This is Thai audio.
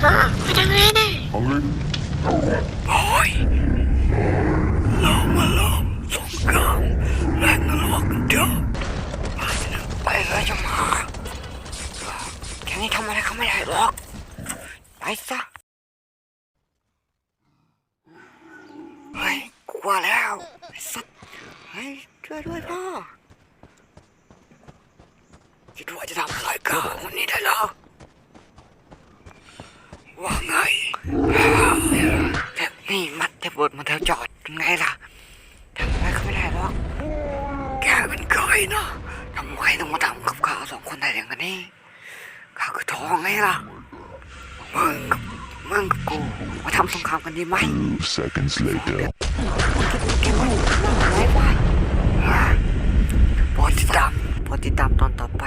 เธอไปทางนี้ดิโอ้ยเรามาลองสงครามแรงนรกกันเถอะไปเลยจะมาแค่นี้ทำอะไรเขาไม่ได้หรอกไปซะเฮ้ยกลัวแล้วไอ้สัตว์เฮ้ยช่วยด้วยพ่อคิดว่าจะทำอะไรกับคนนี้ได้หรอว่าไงแบบนี่มัดเทบดมาเธอจอดเป็น ไงล่ะทำอะไรเขาไม่ได้หรอกแกเป็นใครนะทำไมต้องมาทำกับข้าสองคนได้อย่างนี้ข้าคือทองไงล่ะมึงกับมึงกับกูมาทำสงครามกันดีไหม Two seconds later. แกไม่นั่งอะไรวะโปรดติดตามโปรดติดตามตอนต่อไป